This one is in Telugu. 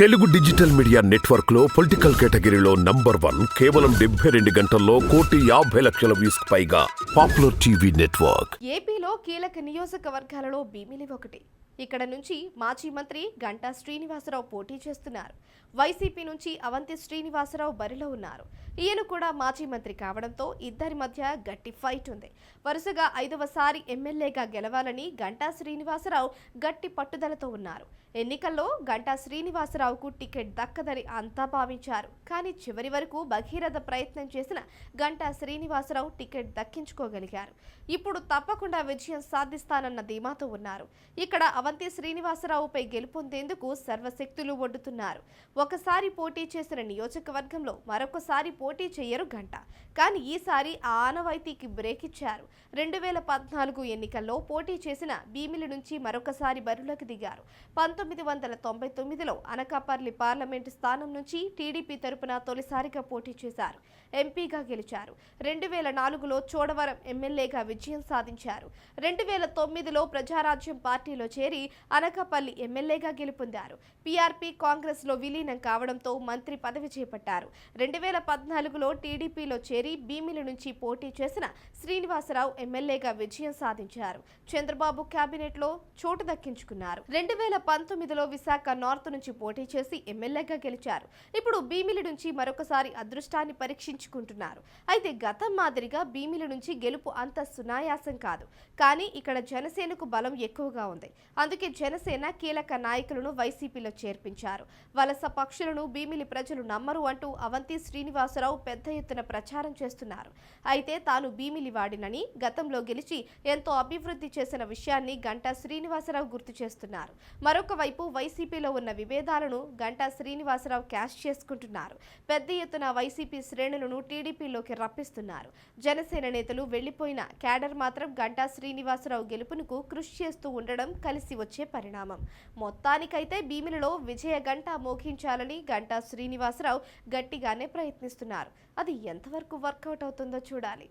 తెలుగు డిజిటల్ మీడియా నెట్వర్క్లో పొలిటికల్ కేటగిరీలో నంబర్ వన్ కేవలం డెబ్బై రెండు గంటల్లో కోటి యాభై లక్షల వ్యూస్ పైగా పాపులర్ టీవీ నెట్వర్క్. ఏపీలో కీలక నియోజకవర్గాలలో భీమిలి ఒకటి. ఇక్కడ నుంచి మాజీ మంత్రి గంటా శ్రీనివాసరావు పోటీ చేస్తున్నారు. వైసీపీ నుంచి అవంతి శ్రీనివాసరావు బరిలో ఉన్నారు. ఈయన కూడా మాజీ మంత్రి కావడంతో ఇద్దరి మధ్య గట్టి ఫైట్ ఉంది. వరుసగా ఐదవసారి ఎమ్మెల్యేగా గెలవాలని గంటా శ్రీనివాసరావు గట్టి పట్టుదలతో ఉన్నారు. ఎన్నికల్లో గంటా శ్రీనివాసరావుకు టికెట్ దక్కదని అంతా భావించారు. కానీ చివరి వరకు భగీరథ ప్రయత్నం చేసిన గంటా శ్రీనివాసరావు టికెట్ దక్కించుకోగలిగారు. ఇప్పుడు తప్పకుండా విజయం సాధిస్తానన్న ధీమాతో ఉన్నారు. ఇక్కడ అవంతి శ్రీనివాసరావుపై గెలుపొందేందుకు సర్వశక్తులు ఒడ్డుతున్నారు. ఒకసారి పోటీ చేసిన నియోజకవర్గంలో మరొకసారి పోటీ చేయరు గంట కానీ ఈసారి ఆ ఆనవాయితీకి బ్రేక్ ఇచ్చారు రెండు వేల పద్నాలుగు ఎన్నికల్లో పోటీ చేసిన భీమిలి నుంచి మరొకసారి బరులకు దిగారు. పంతొమ్మిది వందల తొంభై తొమ్మిదిలో అనకాపల్లి పార్లమెంటు స్థానం నుంచి టీడీపీ తరపున తొలిసారిగా పోటీ చేశారు. ఎంపీగా గెలిచారు. రెండు వేల నాలుగులో చోడవరం ఎమ్మెల్యేగా విజయం సాధించారు. రెండు వేల తొమ్మిదిలో ప్రజారాజ్యం పార్టీలో చేరి అనకాపల్లి ఎమ్మెల్యేగా గెలుపొందారు. పీఆర్పీ కాంగ్రెస్లో విలీనం కావడంతో మంత్రి పదవి చేపట్టారు. రెండు వేల పద్నాలుగులో టీడీపీలో చేరి భీమిలి నుంచి పోటీ చేసిన శ్రీనివాసరావు ఎమ్మెల్యేగా విజయం సాధించారు. చంద్రబాబు కేబినెట్లో చోటు దక్కించుకున్నారు. రెండు వేల పంతొమ్మిదిలో విశాఖ నార్త్ నుంచి పోటీ చేసి ఎమ్మెల్యేగా గెలిచారు. ఇప్పుడు భీమిలి నుంచి మరొకసారి అదృష్టాన్ని పరీక్షించుకుంటున్నారు. అయితే గతం మాదిరిగా భీమిలి నుంచి గెలుపు అంత సునాయాసం కాదు. కానీ ఇక్కడ జనసేనకు బలం ఎక్కువగా ఉంది. అందుకే జనసేన కీలక నాయకులను వైసీపీలో చేర్పించారు. వలస పక్షులను భీమిలి ప్రజలు నమ్మరు అంటూ అవంతి శ్రీనివాసరావు పెద్ద ఎత్తున ప్రచారం చేస్తున్నారు. అయితే తాను భీమిలి వాడినని గతంలో గెలిచి ఎంతో అభివృద్ధి చేసిన విషయాన్ని గంటా శ్రీనివాసరావు గుర్తు చేస్తున్నారు. మరొక వైపు వైసీపీలో ఉన్న విభేదాలను గంటా శ్రీనివాసరావు క్యాష్ చేసుకుంటున్నారు. పెద్ద ఎత్తున వైసీపీ శ్రేణులను టీడీపీలోకి రప్పిస్తున్నారు. జనసేన నేతలు వెళ్ళిపోయిన క్యాడర్ మాత్రం గంటా శ్రీనివాసరావు గెలుపునకు కృషి చేస్తూ ఉండడం కలిసి వచ్చే పరిణామం. మొత్తానికైతే భీమిలలో విజయ గంట మోగించాలని గంటా శ్రీనివాసరావు గట్టిగానే ప్రయత్నిస్తున్నారు. అది ఎంతవరకు వర్కౌట్ అవుతుందో చూడాలి.